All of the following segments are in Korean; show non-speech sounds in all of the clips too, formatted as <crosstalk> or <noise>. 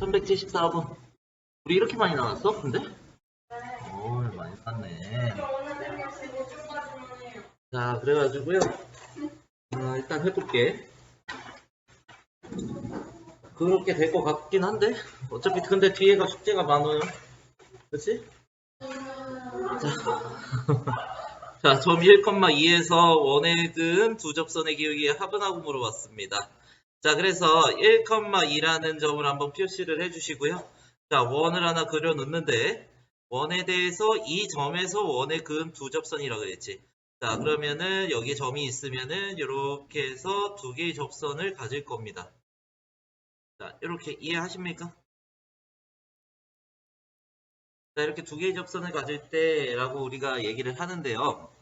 1174번. 우리 이렇게 많이 나왔어? 근데? 오, 많이 쌌네. 자, 그래가지고요. 어, 일단 해볼게. 그렇게 될 것 같긴 한데? 어차피 근데 뒤에가 숙제가 많아요. 그치? 자, <laughs> 자, 점 1,2에서 원의 근 두 접선의 기울기의 합은 하고 물어봤습니다. 자, 그래서 1,2라는 점을 한번 표시를 해주시고요. 자, 원을 하나 그려놓는데 원에 대해서 이 점에서 원의 근두 접선이라고 그랬지. 자, 그러면은 여기 점이 있으면은 이렇게 해서 두 개의 접선을 가질 겁니다. 자, 이렇게 이해하십니까? 자, 이렇게 두 개의 접선을 가질 때라고 우리가 얘기를 하는데요.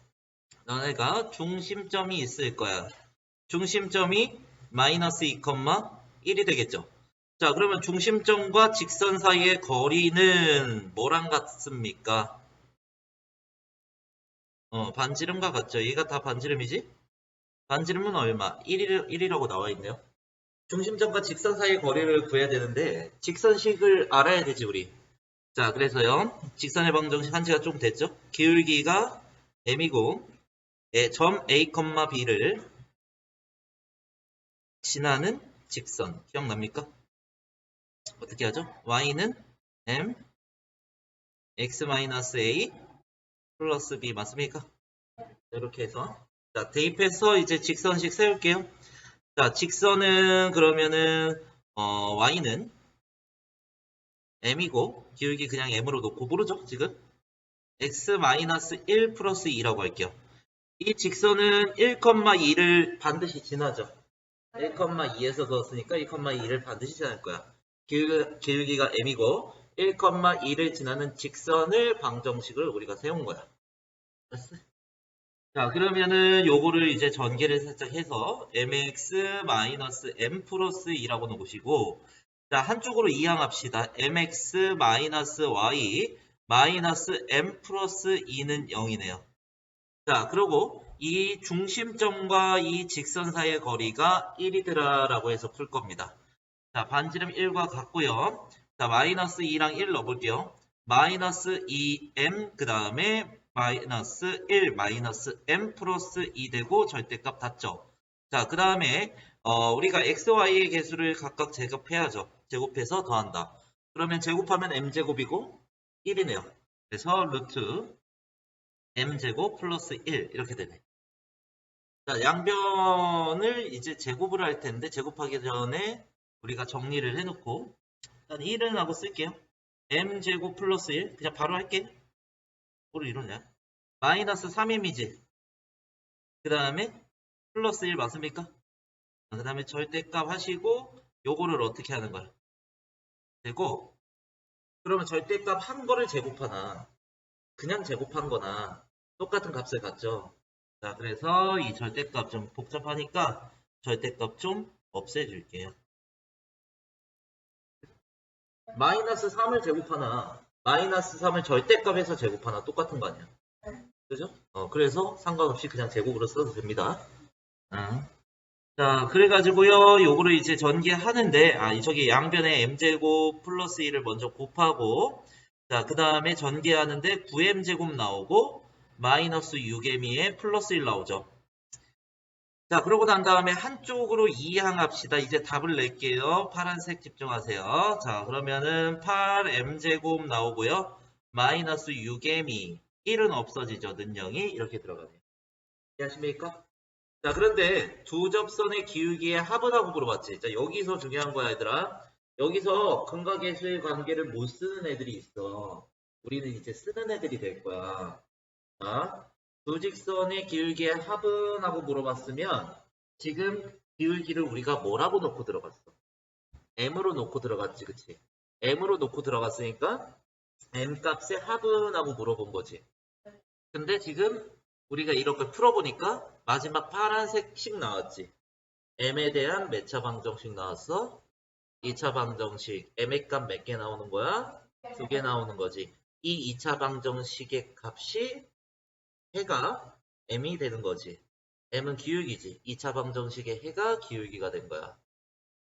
너네가 중심점이 있을 거야. 중심점이 마이너스 2,1이 되겠죠. 자, 그러면 중심점과 직선 사이의 거리는 뭐랑 같습니까? 어, 반지름과 같죠. 얘가 다 반지름이지? 반지름은 얼마? 1이, 1이라고 나와 있네요. 중심점과 직선 사이의 거리를 구해야 되는데 직선식을 알아야 되지 우리. 자, 그래서요. 직선의 방정식 한지가 좀 됐죠? 기울기가 m이고 예, 점 a, b를 지나는 직선 기억납니까? 어떻게 하죠? y는 m x-a 플러스 b 맞습니까? 이렇게 해서 자 대입해서 이제 직선식 세울게요. 자 직선은 그러면은 어, y는 m이고 기울기 그냥 m으로 놓고 모르죠 지금? x-1 플러스 2라고 할게요. 이 직선은 1,2를 반드시 지나죠. 1,2에서 그었으니까 1,2를 반드시 지날 거야. 기울기 가 m이고 1,2를 지나는 직선을 방정식을 우리가 세운 거야. 됐어? 자 그러면은 요거를 이제 전개를 살짝 해서 mx-m 플러스 2라고 놓으시고 자 한쪽으로 이항합시다. mx-y 마이너스 m 플러스 2는 0이네요. 자, 그리고 이 중심점과 이 직선 사이의 거리가 1이더라라고 해서 풀 겁니다. 자, 반지름 1과 같고요. 자, 마이너스 2랑 1 넣어볼게요. 마이너스 2m 그 다음에 마이너스 1 마이너스 m 플러스 2 되고 절대값 닿죠. 자, 그 다음에 어, 우리가 x, y의 개수를 각각 제곱해야죠. 제곱해서 더한다. 그러면 제곱하면 m제곱이고 1이네요. 그래서 루트 m제곱 플러스 1 이렇게 되네. 자, 양변을 이제 제곱을 할 텐데 제곱하기 전에 우리가 정리를 해놓고 일단 1은 하고 쓸게요. m제곱 플러스 1 그냥 바로 할게. 뭐를 이러냐? 마이너스 3m이지. 그 다음에 플러스 1 맞습니까? 그 다음에 절대값 하시고 요거를 어떻게 하는 거야? 되고 그러면 절대값 한 거를 제곱하나 그냥 제곱한 거나 똑같은 값을 갖죠. 자, 그래서 이 절대값 좀 복잡하니까 절대값 좀 없애줄게요. 마이너스 3을 제곱하나 마이너스 3을 절대값에서 제곱하나 똑같은 거 아니야. 그죠? 어, 그래서 상관없이 그냥 제곱으로 써도 됩니다. 어. 자, 그래가지고요, 요거를 이제 전개하는데, 아, 저기 양변에 m제곱 플러스 1을 먼저 곱하고, 자, 그 다음에 전개하는데 9m제곱 나오고, 마이너스 6m에 플러스 1 나오죠. 자, 그러고 난 다음에 한쪽으로 이항합시다. 이제 답을 낼게요. 파란색 집중하세요. 자, 그러면은 8m제곱 나오고요. 마이너스 6m이 1은 없어지죠. 는영이 이렇게 들어가네요. 이해하십니까? 자, 그런데 두 접선의 기울기의 합은 하고 물어봤지. 자, 여기서 중요한 거야, 얘들아. 여기서 근각계수의 관계를 못 쓰는 애들이 있어. 우리는 이제 쓰는 애들이 될 거야. 자, 두 직선의 기울기의 합은 하고 물어봤으면 지금 기울기를 우리가 뭐라고 놓고 들어갔어? m으로 놓고 들어갔지, 그치? m으로 놓고 들어갔으니까 m 값의 합은 하고 물어본 거지. 근데 지금 우리가 이렇게 풀어보니까 마지막 파란색씩 나왔지. m에 대한 몇차 방정식 나왔어? 2차 방정식. m의 값 몇 개 나오는 거야? 두 개 나오는 거지. 이 2차 방정식의 값이 해가 m이 되는 거지. m은 기울기지. 2차 방정식의 해가 기울기가 된 거야.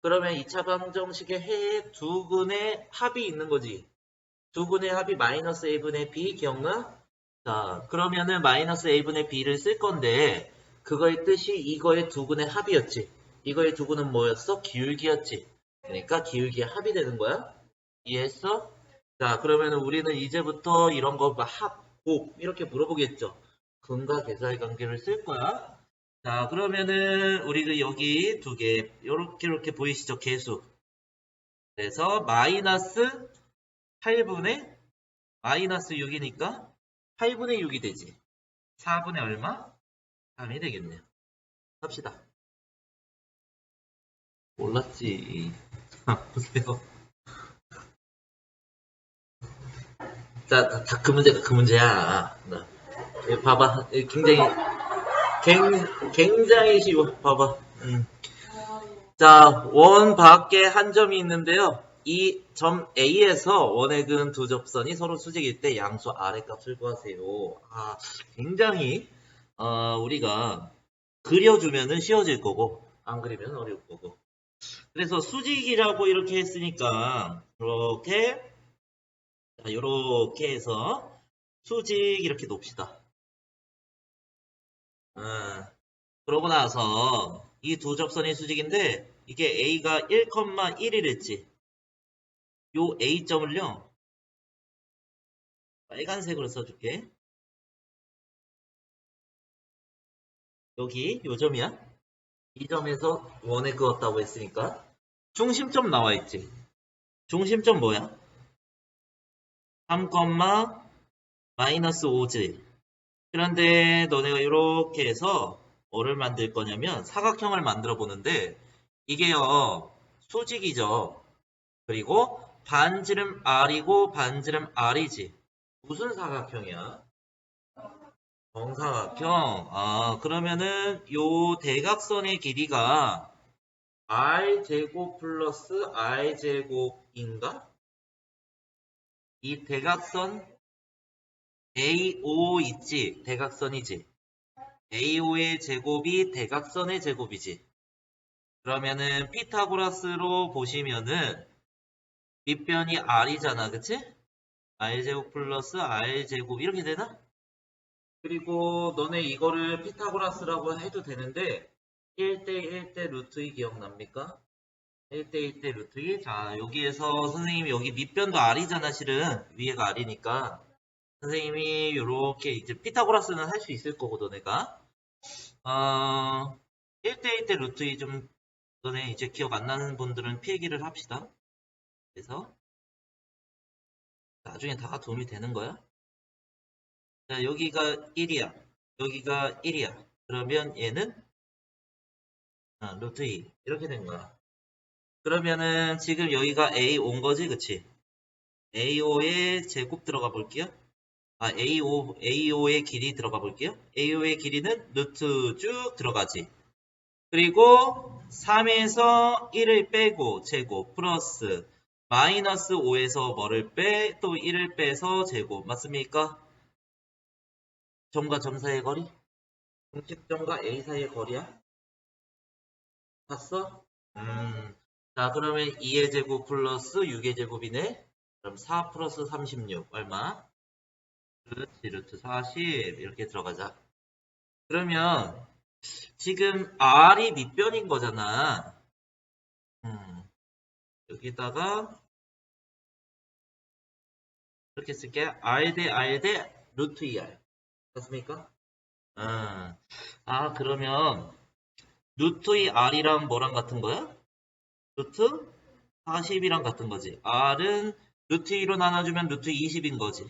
그러면 2차 방정식에 해 두근의 합이 있는 거지. 두 근의 합이 마이너스 a분의 b 기억나? 자, 그러면은 마이너스 a분의 b를 쓸 건데 그거의 뜻이 이거의 두 근의 합이었지. 이거의 두 근은 뭐였어? 기울기였지. 그러니까 기울기의 합이 되는 거야. 이해했어? 자, 그러면은 우리는 이제부터 이런 거 합, 곱 이렇게 물어보겠죠. 근과 계사의 관계를 쓸 거야. 자, 그러면은 우리 여기 두 개, 요렇게 이렇게 보이시죠? 계수. 그래서 마이너스 8분의 마이너스 6이니까 8분의 6이 되지. 4분의 얼마? 3이 되겠네요. 합시다. 몰랐지. 자, <laughs> 보세요. 자, 다, 다 그 문제가 그 문제야. 나. 이 봐봐. 이 굉장히, 굉, 굉장히 쉬워. 봐봐. 음. 자, 원 밖에 한 점이 있는데요. 이 점 A에서 원의 근두 접선이 서로 수직일 때 양수 아래 값을 구하세요. 아, 굉장히, 어, 우리가 그려주면은 쉬워질 거고, 안 그리면 어려울 거고. 그래서 수직이라고 이렇게 했으니까, 이렇게, 자, 이렇게 해서 수직 이렇게 놓읍시다. 아, 그러고 나서 이 두 접선이 수직인데 이게 A가 1,1이랬지. 요 A점을요. 빨간색으로 써줄게. 여기 요 점이야. 이 점에서 원에 그었다고 했으니까 중심점 나와 있지. 중심점 뭐야? 3, 마이너스 5지. 그런데 너네가 이렇게 해서 뭐를 만들 거냐면 사각형을 만들어 보는데 이게요 수직이죠. 그리고 반지름 R이고 반지름 R이지. 무슨 사각형이야? 정사각형. 아 그러면은 요 대각선의 길이가 R 제곱 플러스 R 제곱인가? 이 대각선 AO 있지? 대각선이지? AO의 제곱이 대각선의 제곱이지? 그러면은 피타고라스로 보시면은 밑변이 R이잖아, 그치? R제곱 플러스 R제곱 이렇게 되나? 그리고 너네 이거를 피타고라스라고 해도 되는데 1대 1대 루트 2 기억납니까? 1대 1대 루트 2. 자, 여기에서 선생님이 여기 밑변도 R이잖아, 실은. 위에가 R이니까. 선생님이 이렇게 이제 피타고라스는 할 수 있을 거고, 너네가. 어, 1대 1 대 루트 2 좀, 너네 이제 기억 안 나는 분들은 필기를 합시다. 그래서, 나중에 다 도움이 되는 거야. 자, 여기가 1이야. 여기가 1이야. 그러면 얘는, 아, 루트 2. 이렇게 된 거야. 그러면은 지금 여기가 A 온 거지, 그치? AO의 제곱 들어가 볼게요. 아, AO, AO의 길이 들어가 볼게요. AO의 길이는 루트 쭉 들어가지. 그리고 3에서 1을 빼고 제곱 플러스 마이너스 5에서 뭐를 빼? 또 1을 빼서 제곱. 맞습니까? 점과 점 사이의 거리? 공식점과 A 사이의 거리야? 봤어? 음. 자, 그러면 2의 제곱 플러스 6의 제곱이네. 그럼 4 플러스 36 얼마? 그렇지, 루트 40 이렇게 들어가자. 그러면 지금 R이 밑변인 거잖아. 음, 여기다가 이렇게 쓸게. R 대 R 대 루트 2R. 맞습니까? 아, 아 그러면 루트 2R이랑 뭐랑 같은 거야? 루트 40이랑 같은 거지. R은 루트 2로 나눠주면 루트 20인 거지.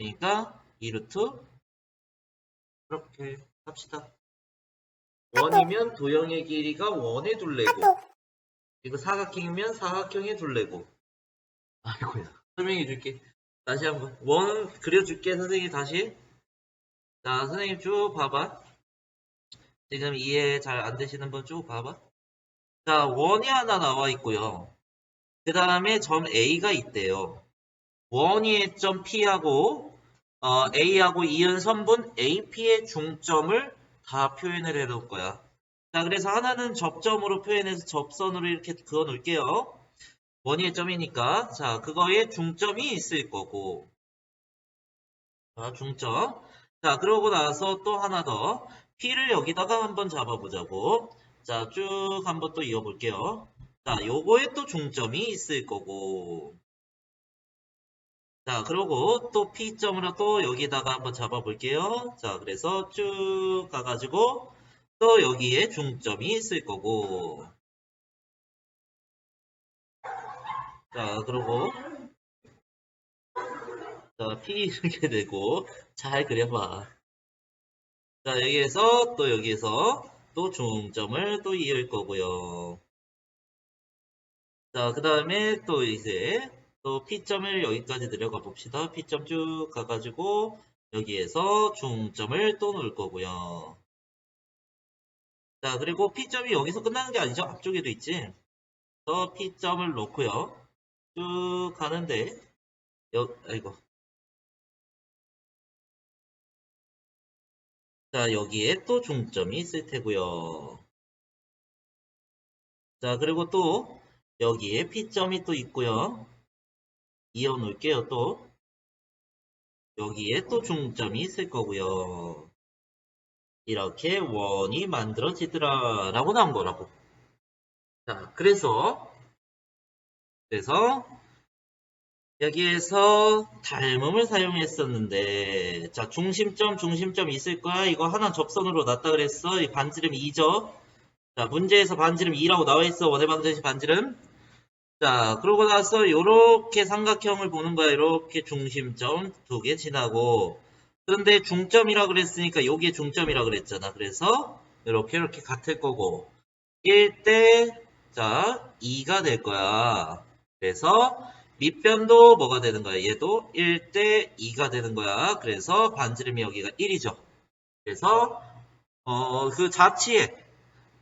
그러니까 2루트 이렇게 합시다. 원이면 도형의 길이가 원의 둘레고 이거 사각형이면 사각형의 둘레고. 아이고야. 설명해 줄게. 다시 한번. 원 그려줄게 선생님 다시. 자 선생님 쭉 봐봐. 지금 이해 잘 안 되시는 분 쭉 봐봐. 자 원이 하나 나와 있고요. 그 다음에 점 A가 있대요. 원위의 점 P하고 어, A하고 이은 선분 AP의 중점을 다 표현을 해 놓을 거야. 자, 그래서 하나는 접점으로 표현해서 접선으로 이렇게 그어 놓을게요. 원위의 점이니까. 자, 그거에 중점이 있을 거고. 자, 중점. 자, 그러고 나서 또 하나 더. P를 여기다가 한번 잡아보자고. 자, 쭉 한번 또 이어볼게요. 자, 요거에 또 중점이 있을 거고. 자, 그러고 또 P점으로 또 여기다가 한번 잡아볼게요. 자, 그래서 쭉 가가지고 또 여기에 중점이 있을 거고. 자, 그러고 자, P 이렇게 되고 잘 그려봐. 자, 여기에서 또 여기에서 또 중점을 또 이을 거고요. 자, 그 다음에 또 이제 또 P점을 여기까지 내려가 봅시다. P점 쭉 가가지고 여기에서 중점을 또 놓을 거고요. 자, 그리고 P점이 여기서 끝나는 게 아니죠. 앞쪽에도 있지. 또 P점을 놓고요. 쭉 가는데 여, 아이고. 자, 여기에 또 중점이 있을 테고요. 자, 그리고 또 여기에 P점이 또 있고요. 이어 놓을게요, 또. 여기에 또 중점이 있을 거고요. 이렇게 원이 만들어지더라 라고 나온 거라고. 자, 그래서 그래서 여기에서 닮음을 사용했었는데 자 중심점 중심점 있을 거야 이거 하나 접선으로 놨다 그랬어 이 반지름 2죠 자 문제에서 반지름 2라고 나와 있어 원의 방정식 반지름 자 그러고 나서 이렇게 삼각형을 보는 거야 이렇게 중심점 두 개 지나고 그런데 중점이라 그랬으니까 요게 중점이라 그랬잖아 그래서 이렇게 이렇게 같을 거고 1대 자 2가 될 거야 그래서 밑변도 뭐가 되는 거야? 얘도 1대 2가 되는 거야. 그래서 반지름이 여기가 1이죠. 그래서 어, 그 자치의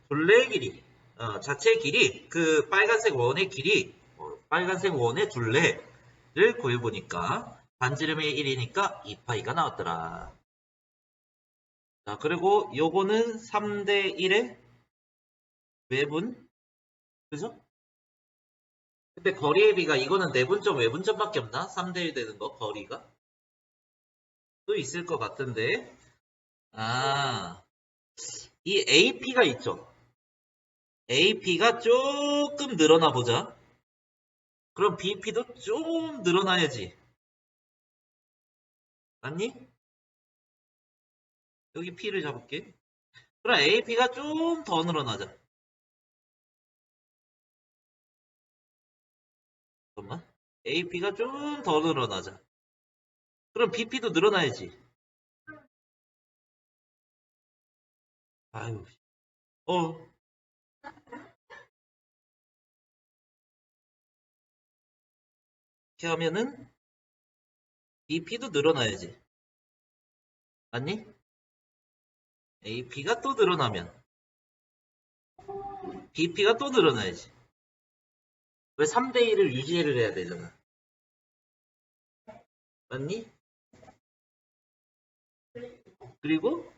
둘레의 길이, 어, 자체의 길이, 그 빨간색 원의 길이, 어, 빨간색 원의 둘레를 구해보니까 반지름이 1이니까 2파이가 나왔더라. 자, 그리고 요거는 3대 1의 외분, 그죠? 근데 거리의 비가 이거는 내분점 외분점밖에 없나? 3대 1 되는 거 거리가? 또 있을 것 같은데 아, 이 AP가 있죠. AP가 조금 늘어나 보자. 그럼 BP도 좀 늘어나야지. 맞니? 여기 P를 잡을게. 그럼 AP가 좀 더 늘어나자. 잠깐만. AP가 좀 더 늘어나자. 그럼 BP도 늘어나야지. 아유. 어. 이렇게 하면은 BP도 늘어나야지. 맞니? AP가 또 늘어나면 BP가 또 늘어나야지. 왜 3대1을 유지를 해야 되잖아. 맞니? 그리고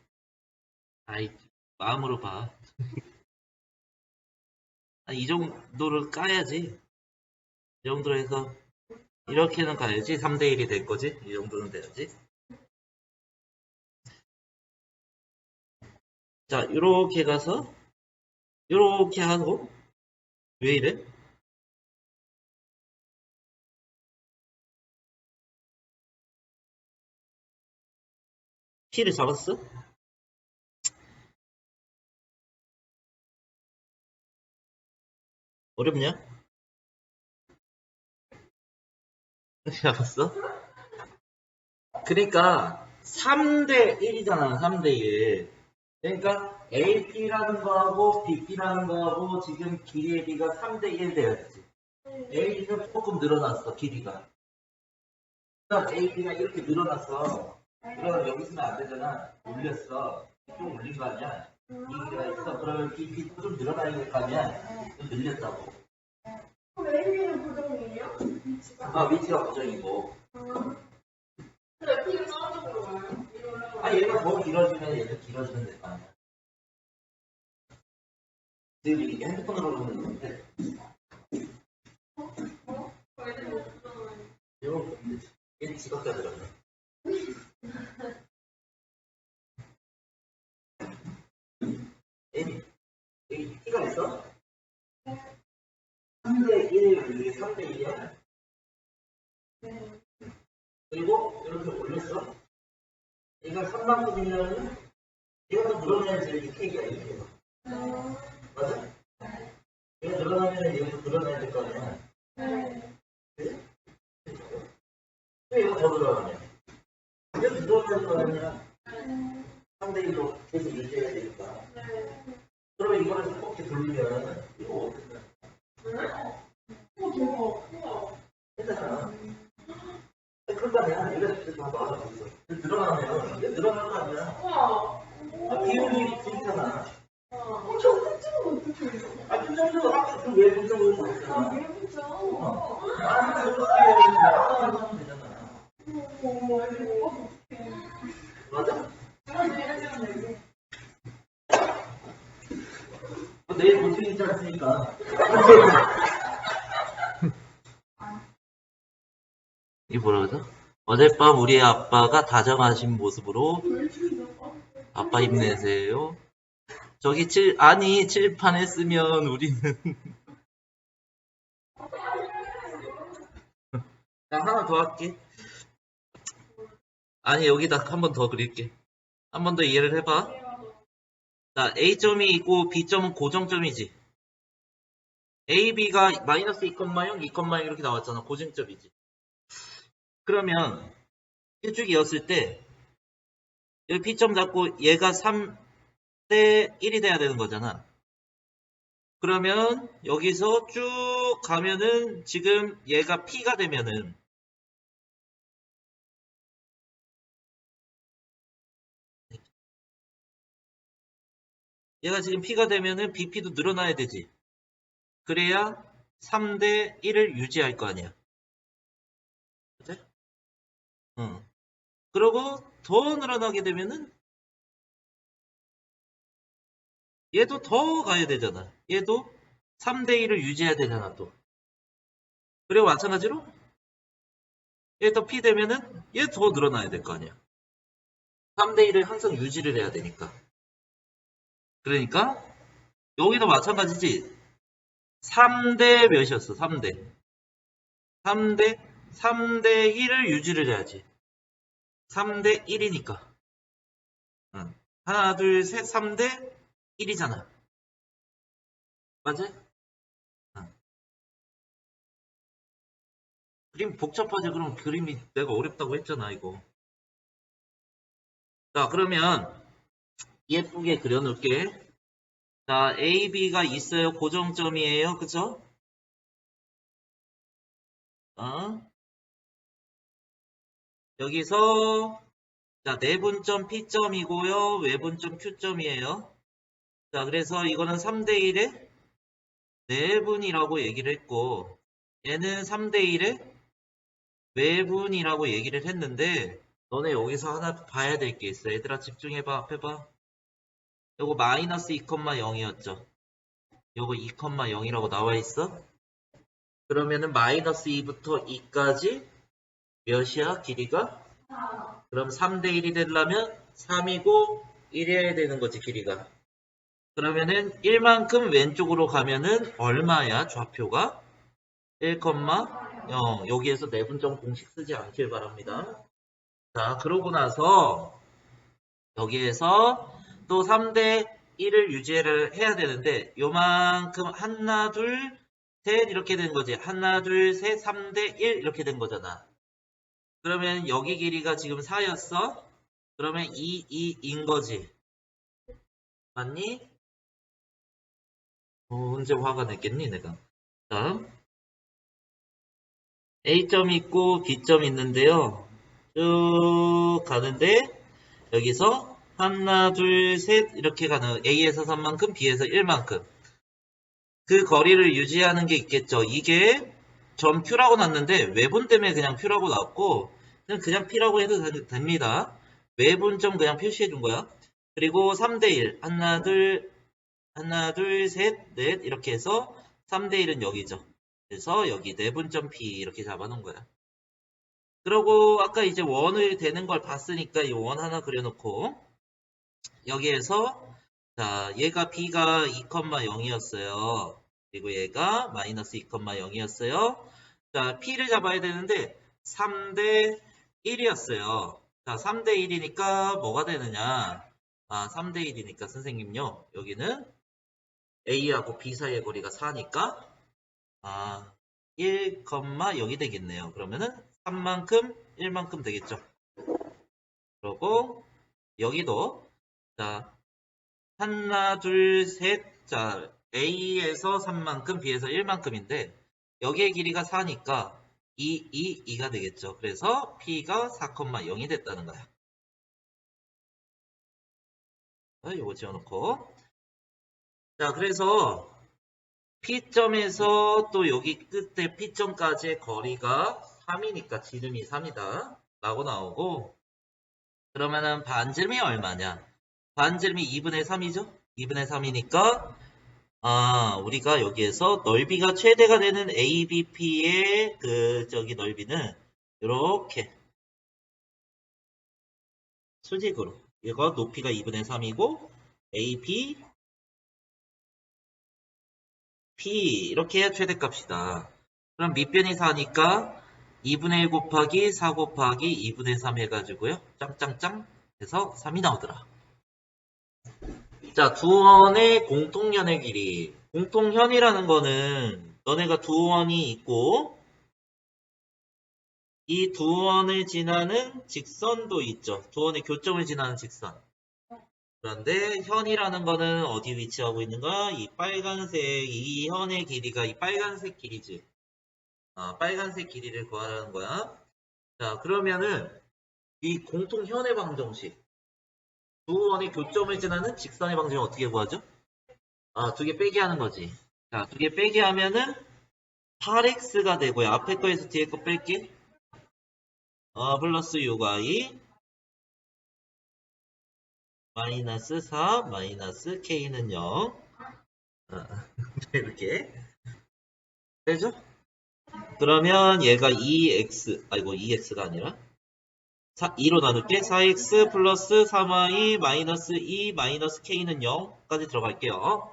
아이 마음으로 봐. <laughs> 아, 이 정도를 까야지. 이 정도로 해서 이렇게는 가야지 3대1이 될 거지. 이 정도는 돼야지. 자, 이렇게 가서 이렇게 하고 왜 이래? 키를 잡았어? 어렵냐? 잡았어? 그러니까 3대 1이잖아 3대 1 그러니까 AP라는 거하고 BP라는 거하고 지금 길이의 B가 3대 1 돼야지. AP는 조금 늘어났어 길이가. 그러니까 AP가 이렇게 늘어났어. 그럼 여기 있으면 안 되잖아. 올렸어. 좀 올린 거 아니야? 이 길이가 있어. 그러면 BP도 좀 늘어나야 될 거 아니야? 좀 늘렸다고 웨이비는 고정이에요? 아 위치가 고정이고. 근데 피가 저쪽으로 가요? 아 얘가 더 길어지면 얘도 길어지면 될 거 아니야. 지금 이 핸드폰으로 보는 건데 이거 얘 지갑다 들었네. 애 3만큼이면 얘가 더 늘어나야지 이렇게 케이크가 이렇게 돼. 맞아? 얘가 늘어나면 얘가 더 늘어나야 될 거 아니야. 그지? 왜 얘가 더 늘어나냐? 얘가 늘어날 거 아니야. 3대 1로 계속 유지해야 되니까. 그러면 이거를 이렇게 돌리면 이거 어떻게 돼? 괜찮아. 그러니까 내가 이렇게 다 나와서 늘어나면 이게 늘어날 거 아니야. 아, 비율이 괜찮아. 아, 분점도 아까 그왜 분점을 못했잖아. 아, 그렇게 하면 되잖아. 맞아? 어, 내일 고충 있지 않습니까? 이 뭐라 그러죠? 어젯밤 우리 아빠가 다정하신 모습으로 아빠 힘내세요. 저기 칠 아니 칠판 했으면 우리는 <laughs> 나 하나 더 할게. 아니 여기다 한 번 더 그릴게. 한 번 더 이해를 해봐. 자 A점이 있고 B점은 고정점이지. A, B가 마이너스 2,0, 2,0 이렇게 나왔잖아. 고정점이지. 그러면 일축이었을 때 여기 P점 잡고 얘가 3대 1이 돼야 되는 거잖아. 그러면 여기서 쭉 가면은 지금 얘가 P가 되면은 얘가 지금 P가 되면은 BP도 늘어나야 되지. 그래야 3대 1을 유지할 거 아니야. 응. 그리고 더 늘어나게 되면은 얘도 더 가야 되잖아. 얘도 3대 1을 유지해야 되잖아, 또. 그리고 마찬가지로 얘도 P 되면은 얘 더 늘어나야 될 거 아니야. 3대 1을 항상 유지를 해야 되니까. 그러니까 여기도 마찬가지지. 3대 몇이었어? 3대. 3대 3대 1을 유지를 해야지. 3대 1이니까. 응. 하나, 둘, 셋, 3대 1이잖아. 맞아? 응. 그림 복잡하지? 그럼 그림이 내가 어렵다고 했잖아, 이거. 자, 그러면 예쁘게 그려놓을게. 자, A, B가 있어요. 고정점이에요. 그쵸? 어? 여기서 자, 내분점 P점이고요. 외분점 Q점이에요. 자, 그래서 이거는 3대1의 내분이라고 얘기를 했고 얘는 3대1의 외분이라고 얘기를 했는데 너네 여기서 하나 봐야 될 게 있어. 얘들아 집중해봐. 앞에 봐. 요거 마이너스 2,0이었죠. 요거 2,0이라고 나와 있어. 그러면은 마이너스 2부터 2까지 몇이야? 길이가? 그럼 3대 1이 되려면 3이고 1이어야 되는 거지 길이가. 그러면은 1만큼 왼쪽으로 가면은 얼마야 좌표가? 1,0 여기에서 내분점 공식 쓰지 않길 바랍니다. 자 그러고 나서 여기에서 또 3대 1을 유지를 해야 되는데 요만큼 하나 둘 셋 이렇게 된 거지. 하나 둘 셋 3대 1 이렇게 된 거잖아. 그러면 여기 길이가 지금 4였어. 그러면 2, 2인 거지. 맞니? 어, 언제 화가 냈겠니 내가. 자, A점이 있고 B점이 있는데요. 쭉 가는데 여기서 하나 둘 셋 이렇게 가는 A에서 3만큼 B에서 1만큼 그 거리를 유지하는 게 있겠죠. 이게 점 Q라고 났는데 외분 때문에 그냥 Q라고 났고 그냥 그냥 P라고 해도 되- 됩니다. 외분점 그냥 표시해 준 거야. 그리고 3대1 하나 둘 하나, 둘, 셋, 넷 이렇게 해서 3대 1은 여기죠. 그래서 여기 내분점 P 이렇게 잡아놓은 거야. 그러고 아까 이제 원을 되는 걸 봤으니까 이 원 하나 그려놓고 여기에서 자 얘가 B가 2,0이었어요. 그리고 얘가 마이너스 2,0이었어요. 자 P를 잡아야 되는데 3대 1이었어요. 자 3대 1이니까 뭐가 되느냐 아 3대 1이니까 선생님요 여기는 A하고 B 사이의 거리가 4니까 아 1,0이 되겠네요. 그러면은 3만큼 1만큼 되겠죠. 그리고 여기도 자 하나 둘 셋 자 A에서 3만큼 B에서 1만큼인데 여기의 길이가 4니까 2, 2, 2가 되겠죠. 그래서 P가 4,0이 됐다는 거야. 자, 요거 지어놓고 자 그래서 P점에서 또 여기 끝에 P점까지의 거리가 3이니까 지름이 3이다 라고 나오고 그러면은 반지름이 얼마냐 반지름이 2분의 3이죠 2분의 3이니까 아 우리가 여기에서 넓이가 최대가 되는 ABP의 그 저기 넓이는 이렇게 수직으로 이거 높이가 2분의 3이고 AB P 이렇게 최대값이다. 그럼 밑변이 4니까 2분의 1 곱하기 4 곱하기 2분의 3 해가지고요. 짱짱짱 해서 3이 나오더라. 자, 두 원의 공통연의 길이. 공통현이라는 거는 너네가 두 원이 있고 이 두 원을 지나는 직선도 있죠. 두 원의 교점을 지나는 직선. 그런데 현이라는 거는 어디 위치하고 있는 거야? 이 빨간색, 이 현의 길이가 이 빨간색 길이지. 아, 빨간색 길이를 구하라는 거야. 자, 그러면은 이 공통현의 방정식. 두 원의 교점을 지나는 직선의 방정식 어떻게 구하죠? 아, 두 개 빼기 하는 거지. 자, 두 개 빼기 하면은 8x가 되고요. 앞에 거에서 뒤에 거 뺄게. 어, 플러스 6y 마이너스 4 마이너스 k는 0 아, <laughs> 이렇게 되죠? 그러면 얘가 2x 아이고 2x가 아니라 4, 2로 나눌 게 4x 플러스 3y 마이너스 2 마이너스 k는 0까지 들어갈게요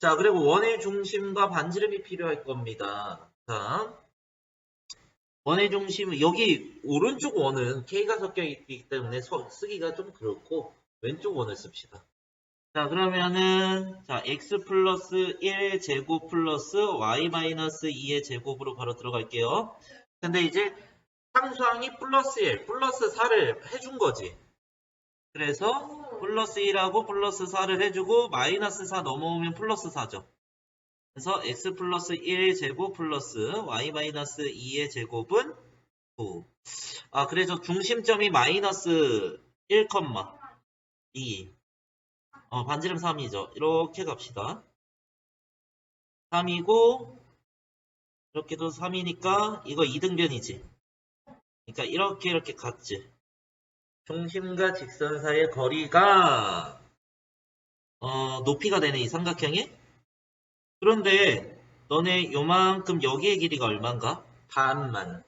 자 그리고 원의 중심과 반지름이 필요할 겁니다 자 원의 중심 여기 오른쪽 원은 k가 섞여 있기 때문에 서- 쓰기가 좀 그렇고 왼쪽 원을 씁시다. 자, 그러면은, 자, x 플러스 1 제곱 플러스 y 마이너스 2의 제곱으로 바로 들어갈게요. 근데 이제 상수항이 플러스 1, 플러스 4를 해준 거지. 그래서 플러스 1하고 플러스 4를 해주고 마이너스 4 넘어오면 플러스 4죠. 그래서 x 플러스 1 제곱 플러스 y 마이너스 2의 제곱은 9. 아, 그래서 중심점이 마이너스 1, 2. 어, 반지름 3이죠. 이렇게 갑시다. 3이고, 이렇게도 3이니까, 이거 2등변이지. 그러니까 이렇게 이렇게 같지. 중심과 직선 사이의 거리가, 어, 높이가 되네, 이 삼각형이. 그런데, 너네 요만큼 여기의 길이가 얼만가? 반만.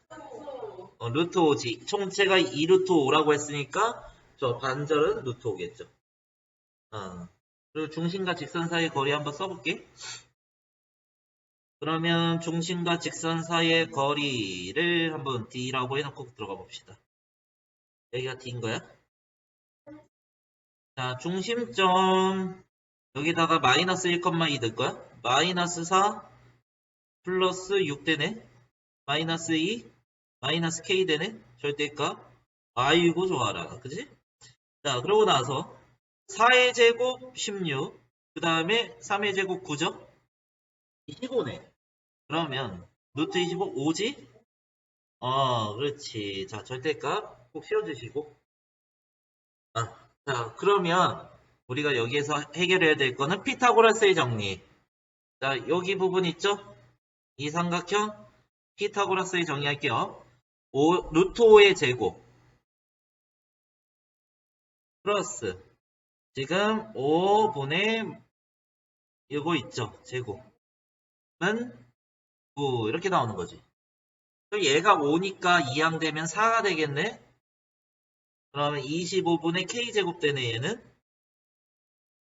어, 루트 5지. 총체가 2루트 5라고 했으니까, 저 반절은 루트 5겠죠. 어. 그리고 중심과 직선 사이의 거리 한번 써볼게. 그러면 중심과 직선 사이의 거리를 한번 D라고 해놓고 들어가 봅시다. 여기가 D인 거야? 자, 중심점 여기다가 마이너스 1,2 넣을 거야? 마이너스 4 플러스 6 되네? 마이너스 2 마이너스 K 되네? 절대값 아이고 좋아라. 그지? 자, 그러고 나서 4의 제곱 16, 그 다음에 3의 제곱 9죠? 25네. 그러면 루트 25 5지? 어, 그렇지. 자, 절대값 꼭 씌워주시고. 아, 자, 그러면 우리가 여기에서 해결해야 될 거는 피타고라스의 정리. 자, 여기 부분 있죠? 이 삼각형 피타고라스의 정리할게요. 5, 루트 5의 제곱. 플러스 지금 5분의 이거 있죠. 제곱은 9 이렇게 나오는 거지. 그럼 얘가 5니까 2항 되면 4가 되겠네. 그러면 25분의 k제곱 되네 얘는.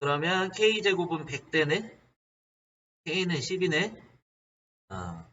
그러면 k제곱은 100 되네. k는 10이네. 아,